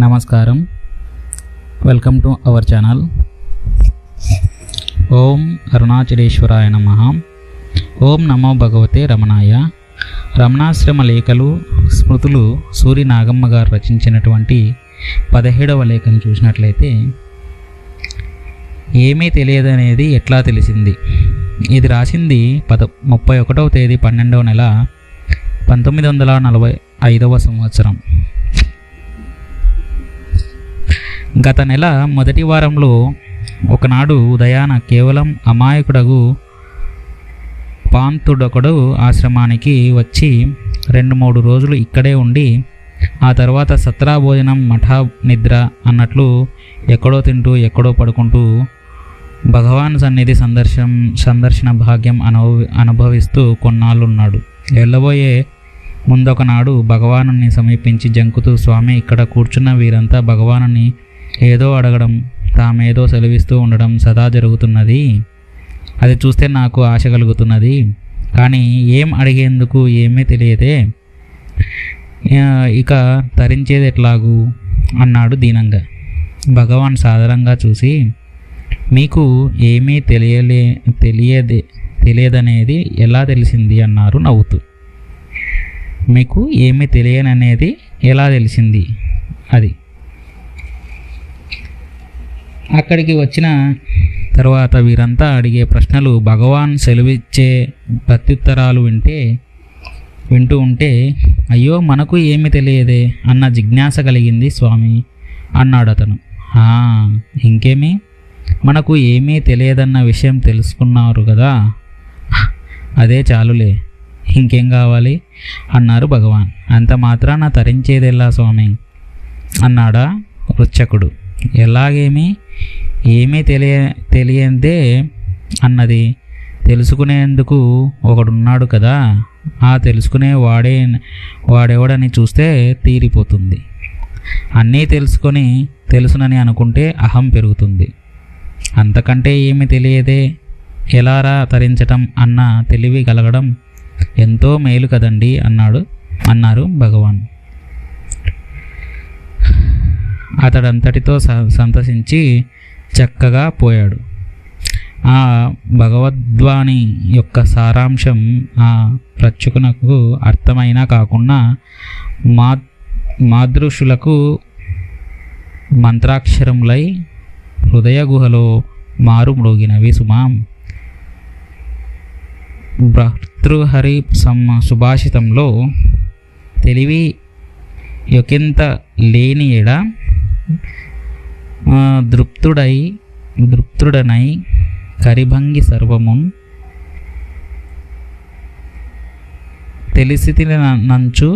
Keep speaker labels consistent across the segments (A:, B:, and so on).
A: నమస్కారం. Welcome to our channel ఓం అరుణాచలేశ్వరాయ నమ. ఓం నమో భగవతే రమణాయ. రమణాశ్రమ లేఖలు స్మృతులు సూరి నాగమ్మ గారు రచించినటువంటి పదిహేడవ లేఖను చూసినట్లయితే ఏమీ తెలియదనేది ఎట్లా తెలిసింది? ఇది రాసింది పద ముప్పై ఒకటవ తేదీ పన్నెండవ నెల పంతొమ్మిది వందల నలభై ఐదవ సంవత్సరం. గత నెల మొదటి వారంలో ఒకనాడు ఉదయాన కేవలం అమాయకుడగు పాంతుడొకడు ఆశ్రమానికి వచ్చి రెండు మూడు రోజులు ఇక్కడే ఉండి ఆ తర్వాత సత్రా భోజనం మఠా నిద్ర అన్నట్లు ఎక్కడో తింటూ ఎక్కడో పడుకుంటూ భగవాన్ సన్నిధి సందర్శనం సందర్శన భాగ్యం అనుభవ అనుభవిస్తూ కొన్నాళ్ళున్నాడు. వెళ్ళబోయే ముందొకనాడు భగవానుని సమీపించి జంకుతూ స్వామి ఇక్కడ కూర్చున్న వీరంతా భగవానుని ఏదో అడగడం తామేదో సెలవిస్తూ ఉండడం సదా జరుగుతున్నది. అది చూస్తే నాకు ఆశ కలుగుతున్నది. కానీ ఏం అడిగేందుకు ఏమీ తెలియదే. ఇక తరించేది ఎట్లాగు? అన్నాడు దీనంగా. భగవాన్ సాధారణంగా చూసి మీకు ఏమీ తెలియలే తెలియదే తెలియదనేది ఎలా తెలిసింది? అన్నారు నవ్వుతూ. మీకు ఏమీ తెలియననేది ఎలా తెలిసింది? అది. అక్కడికి వచ్చిన తర్వాత వీరంతా అడిగే ప్రశ్నలు భగవాన్ సెలవిచ్చే ప్రత్యుత్తరాలు వింటే వింటూ ఉంటే అయ్యో మనకు ఏమి తెలియదే అన్న జిజ్ఞాస కలిగింది స్వామి అన్నాడు అతను. ఇంకేమి? మనకు ఏమీ తెలియదన్న విషయం తెలుసుకున్నారు కదా? అదే చాలులే ఇంకేం కావాలి? అన్నారు భగవాన్. అంత మాత్రాన తరించేదెల్లా స్వామి అన్నాడా రుచకుడు ఎలాగేమి? ఏమీ తెలియ తెలియందే అన్నది. తెలుసుకునేందుకు ఒకడున్నాడు కదా ఆ తెలుసుకునే వాడే వాడేవాడని చూస్తే తీరిపోతుంది. అన్నీ తెలుసుకొని తెలుసునని అనుకుంటే అహం పెరుగుతుంది. అంతకంటే ఏమి తెలియదే? ఎలారా తరించటం అన్న తెలివి కలగడం ఎంతో మేలు కదండి అన్నాడు అన్నారు భగవాన్. అతడంతటితో స- సంతసించి చక్కగా పోయాడు. ఆ భగవద్వాణి యొక్క సారాంశం ఆ ప్రచుకునకు అర్థమైనా కాకుండా మా మాదృషులకు మంత్రాక్షరములై హృదయ గుహలో మారుమ్రోగినవి సుమాం. భర్తృహరి సమ్మ సుభాషితంలో తెలివి యొకింత లేని ఎడ దృప్తుడై దృప్తుడనై కరిభంగి సర్వమున్ తెలిసి నంచు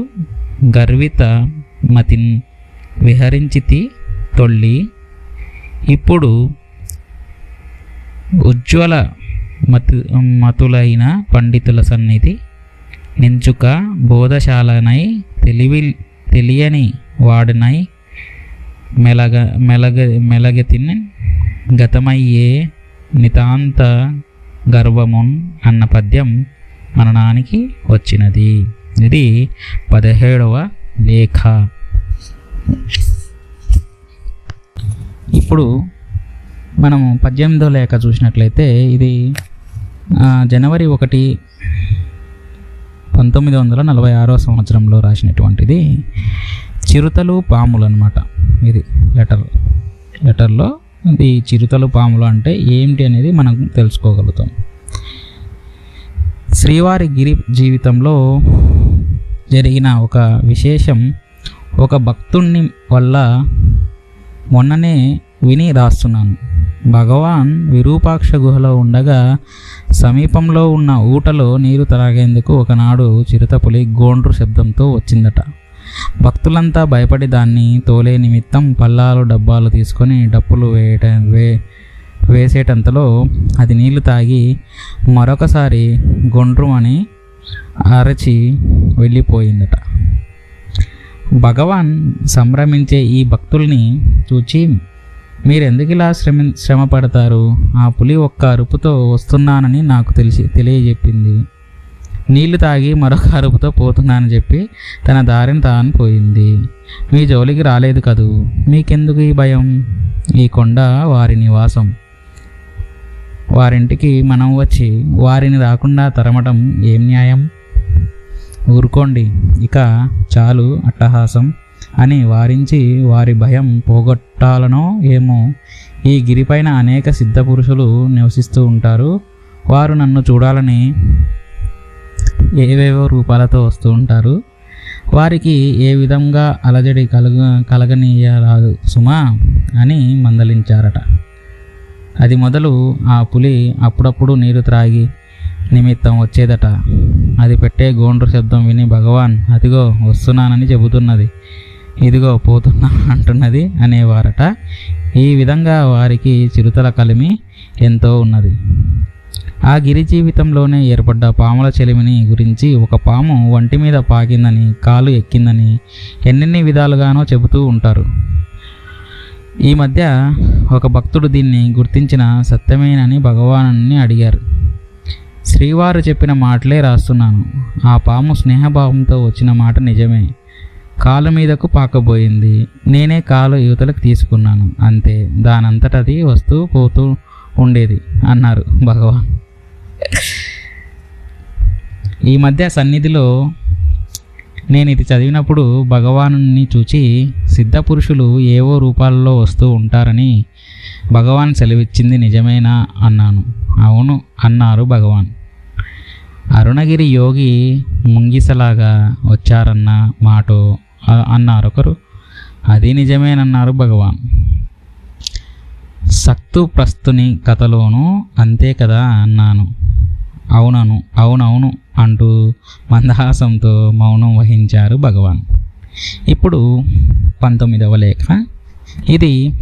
A: గర్విత మతిన్ విహరించితి తొళ్ళి ఇప్పుడు ఉజ్వల మతు మతులైన పండితుల సన్నిధి నించుక బోధశాలనై తెలివి తెలియని వాడినై మెలగ మెలగ మెలగతిన్ గతమయ్యే నితాంత గర్వమున్ అన్న పద్యం మననానికి వచ్చినది. ఇది పదిహేడవ లేఖ. ఇప్పుడు మనము పద్దెనిమిదో లేఖ చూసినట్లయితే ఇది జనవరి ఒకటి పంతొమ్మిది వందల నలభై ఆరో సంవత్సరంలో రాసినటువంటిది. చిరుతలు పాములు అనమాట ఇది లెటర్ లెటర్లో ఇది చిరుతలు పాములు అంటే ఏమిటి అనేది మనం తెలుసుకోగలుగుతాం. శ్రీవారి గిరి జీవితంలో జరిగిన ఒక విశేషం ఒక భక్తుణ్ణి వల్ల మొన్ననే విని రాస్తున్నాను. భగవాన్ విరూపాక్ష గుహలో ఉండగా సమీపంలో ఉన్న ఊటలో నీరు త్రాగేందుకు ఒకనాడు చిరుతపులి గోండ్రు శబ్దంతో వచ్చిందట. భక్తులంతా భయపడి దాన్ని తోలే నిమిత్తం పల్లాలు డబ్బాలు తీసుకొని డప్పులు వేయట వే వేసేటంతలో అది నీళ్ళు తాగి మరొకసారి గుండ్రు అని అరచి వెళ్ళిపోయిందట. భగవాన్ సంభ్రమించే ఈ భక్తుల్ని చూచి మీరెందుకు ఇలా శ్రమ శ్రమ పడతారు? ఆ పులి ఒక్క అరుపుతో వస్తున్నానని నాకు తెలిసి తెలియజెప్పింది. నీళ్ళు తాగి మరొక అరుపుతో పోతున్నానని చెప్పి తన దారిని తాను పోయింది. మీ జోలికి రాలేదు కదూ? మీకెందుకు ఈ భయం? ఈ కొండ వారి నివాసం. వారింటికి మనం వచ్చి వారిని రాకుండా తరమటం ఏం న్యాయం? ఊరుకోండి ఇక చాలు అట్టహాసం అని వారించి వారి భయం పోగొట్టాలనో ఏమో ఈ గిరిపైన అనేక సిద్ధ పురుషులు నివసిస్తూ ఉంటారు. వారు నన్ను చూడాలని ఏవేవో రూపాలతో వస్తూ ఉంటారు. వారికి ఏ విధంగా అలజడి కలగ కలగనీయరాదు సుమా అని మందలించారట. అది మొదలు ఆ పులి అప్పుడప్పుడు నీరు త్రాగి నిమిత్తం వచ్చేదట. అది పెట్టే గోండ్రు శబ్దం విని భగవాన్ అదిగో వస్తున్నానని చెబుతున్నది. ఇదిగో పోతున్నా అంటున్నది అనేవారట. ఈ విధంగా వారికి చిరుతల కలిమి ఎంతో ఉన్నది. ఆ గిరి జీవితంలోనే ఏర్పడ్డ పాముల చెలిమిని గురించి ఒక పాము వంటి మీద పాకిందని కాలు ఎక్కిందని ఎన్నెన్ని విధాలుగానో చెబుతూ ఉంటారు. ఈ మధ్య ఒక భక్తుడు దీన్ని గుర్తించిన సత్యమేనని భగవాను అడిగారు. శ్రీవారు చెప్పిన మాటలే రాస్తున్నాను. ఆ పాము స్నేహభావంతో వచ్చిన మాట నిజమే. కాలు మీదకు పాకబోయింది. నేనే కాలు యువతలకు తీసుకున్నాను. అంతే. దానంతటది వస్తూ పోతూ ఉండేది అన్నారు భగవాన్. ఈ మధ్య సన్నిధిలో నేను ఇది చదివినప్పుడు భగవానుని చూచి సిద్ధ పురుషులు ఏవో రూపాల్లో వస్తూ ఉంటారని భగవాన్ సెలవిచ్చింది నిజమేనా అన్నాను. అవును అన్నారు భగవాన్. అరుణగిరి యోగి ముంగిసలాగా వచ్చారన్న మాట అన్నారు ఒకరు. అది నిజమేనన్నారు భగవాన్. సక్తు ప్రస్తుని కథలోనూ అంతే కదా అన్నాను. అవునను అవునవును అంటూ మందహాసంతో మౌనం వహించారు భగవాన్. ఇప్పుడు పంతొమ్మిదవ లేఖ. ఇది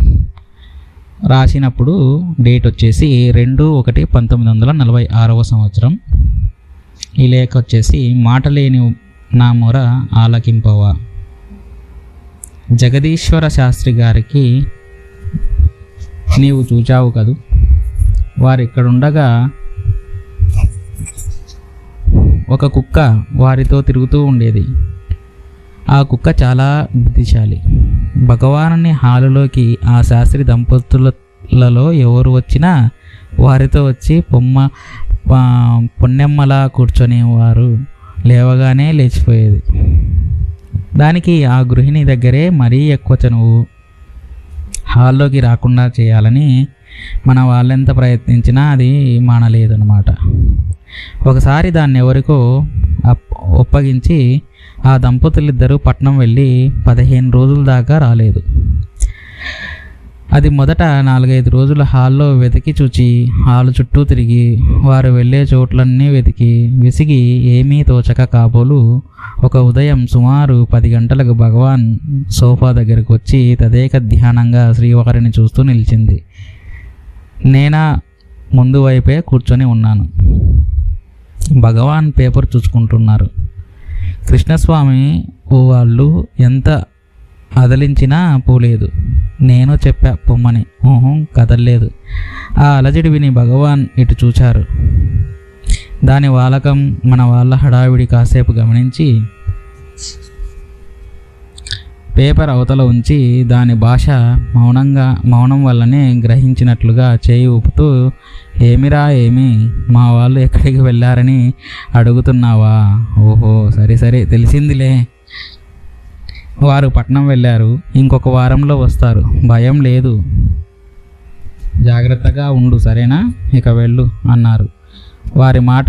A: రాసినప్పుడు డేట్ వచ్చేసి రెండు ఒకటి పంతొమ్మిది వందల నలభై ఆరవ సంవత్సరం. ఈ లేఖ వచ్చేసి మాట లేని నా మొర ఆలకింపవా? జగదీశ్వర శాస్త్రి గారికి నీవు చూచావు కదూ? వారు ఇక్కడుండగా ఒక కుక్క వారితో తిరుగుతూ ఉండేది. ఆ కుక్క చాలా బుద్ధిశాలి. భగవానుని హాలులోకి ఆ శాస్త్రి దంపతులలో ఎవరు వచ్చినా వారితో వచ్చి పొమ్మ పొన్నెమ్మలా కూర్చొని వారు లేవగానే లేచిపోయేది. దానికి ఆ గృహిణి దగ్గరే మరీ ఎక్కువ చనువు హాల్లోకి రాకుండా చేయాలని మన వాళ్ళెంత ప్రయత్నించినా అది మానలేదన్నమాట. ఒకసారి దాన్ని ఎవరికో అప్- ఒప్పగించి ఆ దంపతులిద్దరూ పట్నం వెళ్ళి పదిహేను రోజుల దాకా రాలేదు. అది మొదట నాలుగైదు రోజుల హాల్లో వెతికి చూచి హాలు చుట్టూ తిరిగి వారు వెళ్ళే చోట్లన్నీ వెతికి విసిగి ఏమీ తోచక కాబోలు ఒక ఉదయం సుమారు పది గంటలకు భగవాన్ సోఫా దగ్గరకు వచ్చి తదేక ధ్యానంగా శ్రీవారిని చూస్తూ నిలిచింది. నేనా ముందు వైపే కూర్చొని ఉన్నాను. భగవాన్ పేపర్ చూసుకుంటున్నారు. కృష్ణస్వామి వాళ్ళు ఎంత అదలించినా పోలేదు. నేను చెప్పా పొమ్మని. ఊహం కదల్లేదు. ఆ అలజడి విని భగవాన్ ఇటు చూచారు. దాని వాలకం మన వాళ్ళ హడావిడి కాసేపు గమనించి పేపర్ అవతల ఉంచి దాని భాష మౌనంగా మౌనం వల్లనే గ్రహించినట్లుగా చేయి ఊపుతూ ఏమిరా ఏమి? మా వాళ్ళు ఎక్కడికి వెళ్ళారని అడుగుతున్నావా? ఓహో సరే సరే తెలిసిందిలే. వారు పట్నం వెళ్ళారు. ఇంకొక వారంలో వస్తారు. భయం లేదు. జాగ్రత్తగా ఉండు సరేనా? ఇక వెళ్ళు అన్నారు. వారి మాట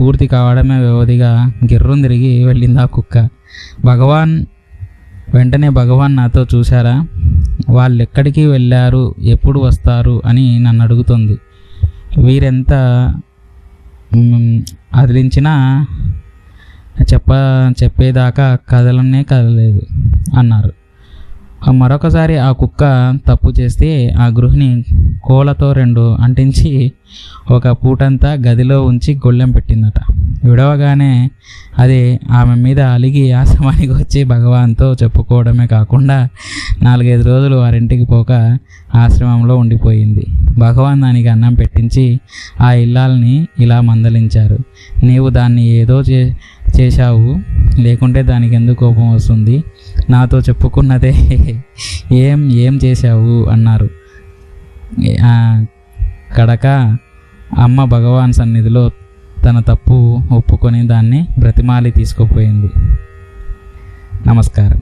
A: పూర్తి కావడమే వ్యవధిగా గిర్రం తిరిగి వెళ్ళింది ఆ కుక్క. భగవాన్ వెంటనే భగవాన్ నాతో చూశారా? వాళ్ళు ఎక్కడికి వెళ్ళారు? ఎప్పుడు వస్తారు? అని నన్ను అడుగుతుంది. వీరెంత అదిలించినా చెప్ప చెప్పేదాకా కదలనే కదలేదు అన్నారు. మరొకసారి ఆ కుక్క తప్పు చేస్తే ఆ గృహిణి కోలతో రెండు అంటించి ఒక పూటంతా గదిలో ఉంచి గొళ్ళెం పెట్టిందట. విడవగానే అది ఆమె మీద అలిగి ఆశ్రమానికి వచ్చి భగవాన్తో చెప్పుకోవడమే కాకుండా నాలుగైదు రోజులు వారింటికి పోక ఆశ్రమంలో ఉండిపోయింది. భగవాన్ దానికి అన్నం పెట్టించి ఆ ఇల్లాలని ఇలా మందలించారు. నీవు దాన్ని ఏదో చే చేశావు లేకుంటే దానికి ఎందుకు కోపం వస్తుంది? నాతో చెప్పుకున్నదే. ఏం ఏం చేశావు? అన్నారు. కడక అమ్మ భగవాన్ సన్నిధిలో తన తప్పు ఒప్పుకొని దాన్ని బ్రతిమాలి తీసుకుపోయింది. నమస్కారం.